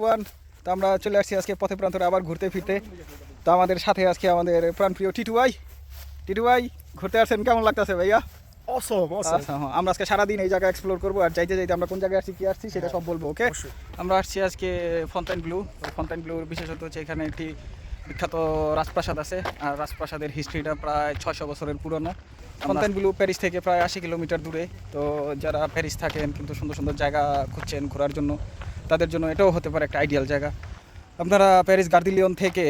One তো আমরা চলে আসছি আজকে পথে প্রান্তরে আবার ঘুরতে ফিরতে। তো আমাদের সাথে আজকে আমাদের প্রাণপ্রিয় টিটু ভাই টিটু ভাই ঘুরতে আসছেন? কেমন লাগতেছে ভাইয়া? অসম অসম আচ্ছা হ্যাঁ আমরা আজকে সারাদিন এই জায়গা এক্সপ্লোর করব আর যাইতে যাইতে আমরা কোন জায়গায় আসছি কি আসছি সেটা সব বলব ওকে আমরা আসছি আজকে ফন্টাইন ব্লু ফন্টাইন ব্লুর বিশেষত হচ্ছে এখানে একটি বিখ্যাত রাজপ্রাসাদ আছে। আর রাজপ্রাসাদের হিস্ট্রিটা প্রায় ছয়শো বছরের পুরনো। ব্লু প্যারিস থেকে প্রায় আশি কিলোমিটার দূরে। তো যারা প্যারিস থাকেন কিন্তু সুন্দর সুন্দর জায়গা খুঁজছেন ঘোরার জন্য তাদের জন্য এটাও হতে পারে একটা আইডিয়াল জায়গা। আপনারা প্যারিস গার্দিলিয়ন থেকে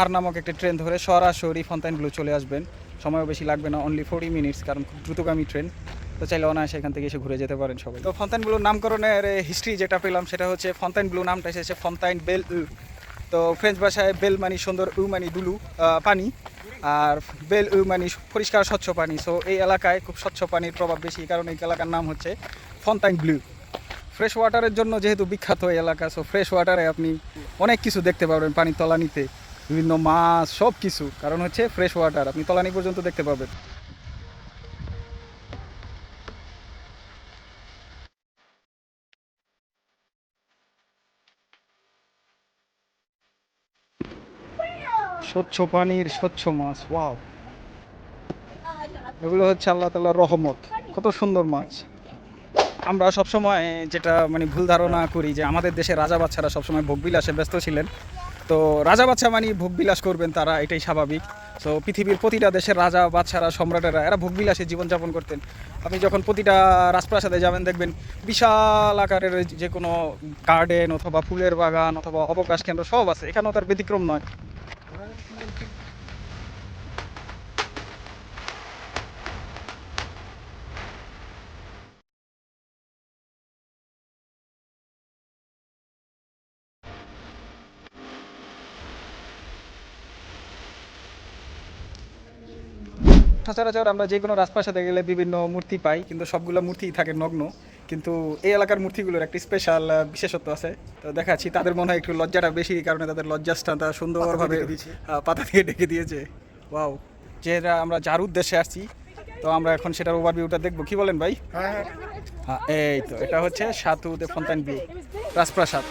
আর নামক একটা ট্রেন ধরে সরাসরি ফন্টাইন ব্লু চলে আসবেন। সময়ও বেশি লাগবে না অনলি ফোর্টি মিনিটস কারণ খুব দ্রুতগামী ট্রেন। তো চাইলে অনায়াসে এখান থেকে এসে ঘুরে যেতে পারেন সবাই। তো ফন্টাইন ব্লুর নামকরণের হিস্ট্রি যেটা পেলাম, সেটা হচ্ছে ফন্টাইন ব্লু নামটা এসেছে ফন্টাইন বেল উ। তো ফ্রেঞ্চ ভাষায় বেল মানি সুন্দর উ মানি দুলু পানি। আর বেল উ মানি পরিষ্কার স্বচ্ছ পানি। সো এই এলাকায় খুব স্বচ্ছ পানির প্রভাব বেশি, কারণ এই এলাকার নাম হচ্ছে ফন্টাইন ব্লু। ফ্রেশ ওয়াটারের জন্য যেহেতু বিখ্যাত এই এলাকা সো ফ্রেশ ওয়াটারে আপনি অনেক কিছু দেখতে পাবেন পানির তলানিতে, বিভিন্ন মাছ সব কিছু কারণ হচ্ছে ফ্রেশ ওয়াটার আপনি তলানি পর্যন্ত দেখতে পাবেন স্বচ্ছ পানির স্বচ্ছ মাছ ওয়াও এগুলো হচ্ছে আল্লাহ তাল্লাহর রহমত। কত সুন্দর মাছ। আমরা সবসময় যেটা মানে ভুল ধারণা করি যে আমাদের দেশে রাজা বাচ্চারা সবসময় ভোগবিলাসে ব্যস্ত ছিলেন। তো রাজা বাচ্চা মানে ভোগবিলাস করবেন তারা, এটাই স্বাভাবিক। তো পৃথিবীর প্রতিটা দেশের রাজা, বাচ্চারা, সম্রাটেরা, এরা ভোগবিলাসে জীবনযাপন করতেন। আপনি যখন প্রতিটা রাজপ্রাসাদে যাবেন, দেখবেন বিশাল আকারের যে কোনো গার্ডেন অথবা ফুলের বাগান অথবা অবকাশ কেন্দ্র সব আছে। এখানেও তার ব্যতিক্রম নয়। সচরাচর আমরা যে কোনো রাজপ্রাসাদে গেলে বিভিন্ন মূর্তি পাই কিন্তু সবগুলো মূর্তিই থাকে নগ্ন। কিন্তু এই এলাকার মূর্তিগুলোর একটি স্পেশাল বিশেষত্ব আছে। তো দেখাচ্ছি তাদের মনে হয় একটু লজ্জাটা বেশি কারণে তাদের লজ্জাস্থানটা সুন্দরভাবে ঢেকে পাতা দিয়ে ডেকে দিয়েছে। ওয়াও যেটা আমরা যার উদ্দেশ্যে আসছি তো আমরা এখন সেটার ওভারভিউটা দেখব। কি বলেন ভাই? হ্যাঁ হ্যাঁ। এই তো এটা হচ্ছে সাতু দে ফন্তাইন ভিউ রাজপ্রাসাদ।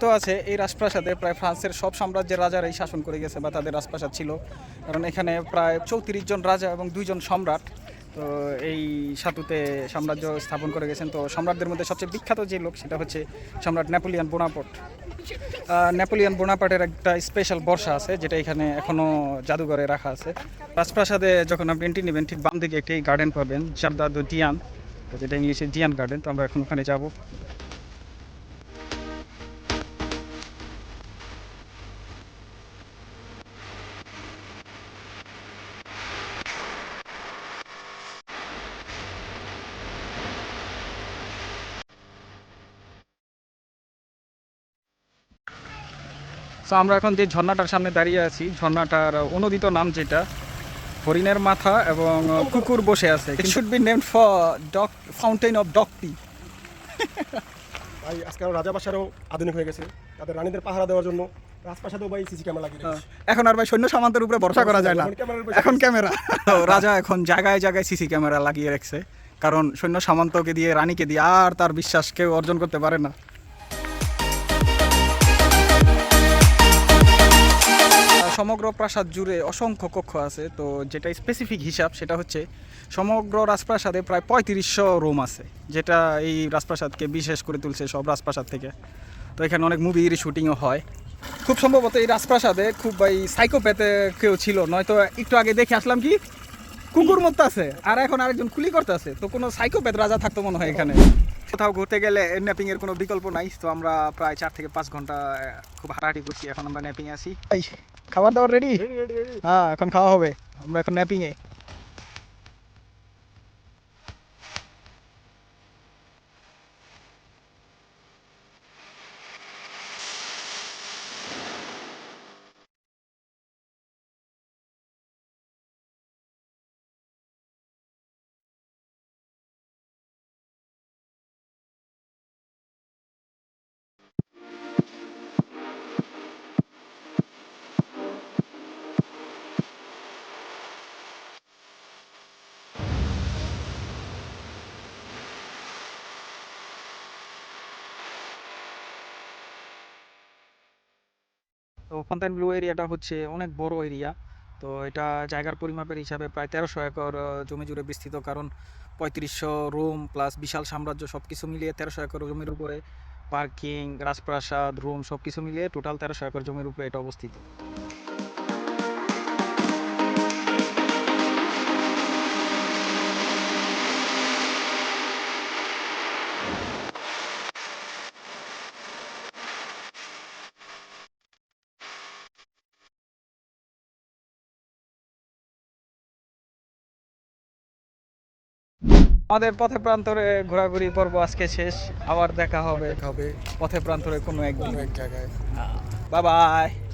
কথিত আছে এই রাজপ্রাসাদে। প্রায় ফ্রান্সের সব সাম্রাজ্যের রাজারাই শাসন করে গেছে বা তাদের রাজপ্রাসাদ ছিল। কারণ এখানে প্রায় চৌত্রিশ জন রাজা এবং দুইজন সম্রাট। তো এই সাতুতে সাম্রাজ্য স্থাপন করে গেছেন। তো সম্রাটদের মধ্যে সবচেয়ে বিখ্যাত যে লোক সেটা হচ্ছে সম্রাট নেপোলিয়ান বোনাপট নেপোলিয়ান বোনাপার্টের একটা স্পেশাল বর্ষা আছে, যেটা এখানে এখনও জাদুঘরে রাখা আছে। রাজপ্রাসাদে যখন আপনি এন্ট্রি নেবেন, ঠিক বাম দিকে একটি গার্ডেন পাবেন জারদাদু ডিয়ান যেটা ইংলিশে ডিয়ান গার্ডেন তো আমরা এখন ওখানে যাব। তো আমরা এখন যে ঝর্ণাটার সামনে দাঁড়িয়ে আছি ঝর্ণাটার অনুদিত নাম যেটা হরিণের মাথা এবং কুকুর বসে আছে। It should be named for dog fountain of ডকটি ভাই আজকাল রাজা বাসারও আধুনিক হয়ে গেছে। তাদের রানীদের পাহারা দেওয়ার জন্য রাজপ্রাসাদেও ভাই সিসি ক্যামেরা লাগিয়ে এখন আর ভাই সৈন্য সামান্তের উপরে ভরসা করা যায় না। এখন ক্যামেরা রাজা এখন জায়গায় জায়গায় সিসি ক্যামেরা লাগিয়ে রাখছে। কারণ সৈন্য সামন্তকে দিয়ে রানীকে দিয়ে আর তার বিশ্বাস কেউ অর্জন করতে পারে না। সমগ্র প্রাসাদ জুড়ে অসংখ্য কক্ষ আছে, তো যেটা স্পেসিফিক হিসাব সেটা হচ্ছে সমগ্র রাজপ্রাসাদে প্রায় পঁয়ত্রিশশো রুম আছে, যেটা এই রাজপ্রাসাদকে বিশেষ করে তুলছে সব রাজপ্রাসাদ থেকে। তো এখানে অনেক মুভির শুটিংও হয়। খুব সম্ভবত এই রাজপ্রাসাদে খুব এই সাইকোপ্যাথে কেউ ছিল, নয়তো একটু আগে দেখে আসলাম কি, কুকুর মতো আছে আর এখন আরেকজন কুলি করতে আছে তো কোনো সাইকোপ্যাথ রাজা থাকতো মনে হয় এখানে। কোথাও ঘুরতে গেলে ন্যাপিং এর কোনো বিকল্প নাই, তো আমরা প্রায় চার থেকে পাঁচ ঘণ্টা খুব হাঁটাহাঁটি করছি, এখন আমরা ন্যাপিং এই খাবার দাবার রেডি. হ্যাঁ এখন খাওয়া হবে। আমরা এখন ন্যাপিং তো ফন্টাইন ব্লু এরিয়াটা হচ্ছে অনেক বড় এরিয়া তো এটা জায়গার পরিমাপের হিসাবে প্রায় তেরোশো একর জমি জুড়ে বিস্তৃত। কারণ পঁয়ত্রিশশো রুম প্লাস বিশাল সাম্রাজ্য সব কিছু মিলিয়ে তেরোশো একর জমির উপরে পার্কিং রাজপ্রাসাদ রুম সব কিছু মিলিয়ে টোটাল তেরোশো একর জমির উপরে এটা অবস্থিত। আমাদের পথে প্রান্তরে ঘোরাঘুরি পর্ব আজকে শেষ। আবার দেখা হবে। হবে। পথে প্রান্তরে কোনো একদিন এক জায়গায়। Bye bye